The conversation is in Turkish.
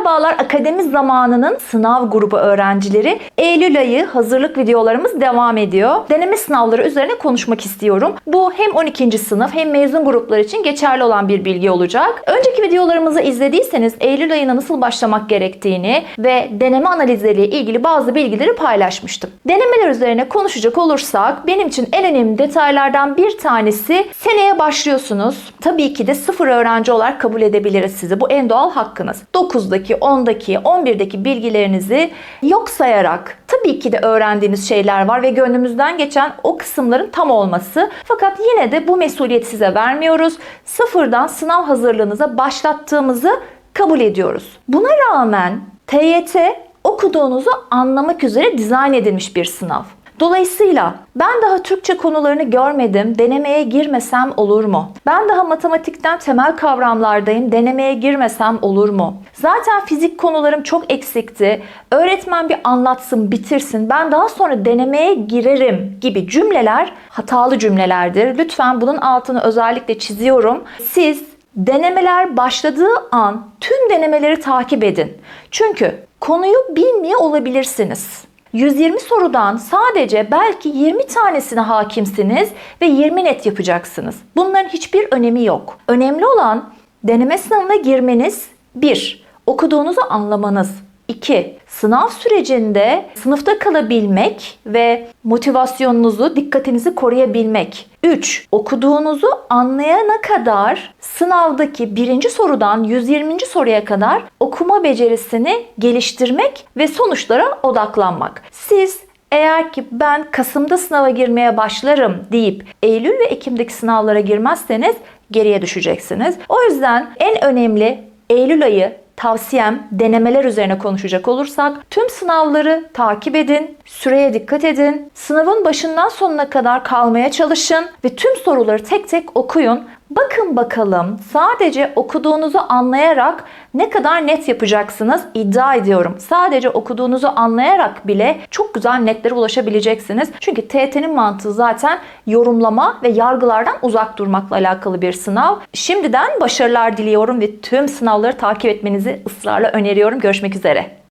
Merhabalar akademi zamanının sınav grubu öğrencileri. Eylül ayı hazırlık videolarımız devam ediyor. Deneme sınavları üzerine konuşmak istiyorum. Bu hem 12. sınıf hem mezun gruplar için geçerli olan bir bilgi olacak. Önceki videolarımızı izlediyseniz Eylül ayına nasıl başlamak gerektiğini ve deneme analizleriyle ilgili bazı bilgileri paylaşmıştım. Denemeler üzerine konuşacak olursak benim için en önemli detaylardan bir tanesi seneye başlıyorsunuz. Tabii ki de sıfır öğrenci olarak kabul edebiliriz sizi. Bu en doğal hakkınız. 9'daki, 10'daki, 11'deki bilgilerinizi yok sayarak tabii ki de öğrendiğiniz şeyler var ve gönlümüzden geçen o kısımların tam olması. Fakat yine de bu mesuliyeti size vermiyoruz. Sıfırdan sınav hazırlığınıza başlattığımızı kabul ediyoruz. Buna rağmen TYT okuduğunuzu anlamak üzere dizayn edilmiş bir sınav. Dolayısıyla ben daha Türkçe konularını görmedim, denemeye girmesem olur mu? Ben daha matematikten temel kavramlardayım, denemeye girmesem olur mu? Zaten fizik konularım çok eksikti. Öğretmen bir anlatsın, bitirsin. Ben daha sonra denemeye girerim gibi cümleler hatalı cümlelerdir. Lütfen bunun altını özellikle çiziyorum. Siz denemeler başladığı an tüm denemeleri takip edin. Çünkü konuyu bilmiyor olabilirsiniz. 120 sorudan sadece belki 20 tanesine hakimsiniz ve 20 net yapacaksınız. Bunların hiçbir önemi yok. Önemli olan deneme sınavına girmeniz 1. Okuduğunuzu anlamanız 2. Sınav sürecinde sınıfta kalabilmek ve motivasyonunuzu, dikkatinizi koruyabilmek. 3. Okuduğunuzu anlayana kadar sınavdaki birinci sorudan 120. soruya kadar okuma becerisini geliştirmek ve sonuçlara odaklanmak. Siz eğer ki ben Kasım'da sınava girmeye başlarım deyip Eylül ve Ekim'deki sınavlara girmezseniz geriye düşeceksiniz. O yüzden en önemli Eylül ayı tavsiyem denemeler üzerine konuşacak olursak tüm sınavları takip edin, süreye dikkat edin, sınavın başından sonuna kadar kalmaya çalışın ve tüm soruları tek tek okuyun. Bakın bakalım sadece okuduğunuzu anlayarak ne kadar net yapacaksınız iddia ediyorum. Sadece okuduğunuzu anlayarak bile çok güzel netlere ulaşabileceksiniz. Çünkü TET'nin mantığı zaten yorumlama ve yargılardan uzak durmakla alakalı bir sınav. Şimdiden başarılar diliyorum ve tüm sınavları takip etmenizi ısrarla öneriyorum. Görüşmek üzere.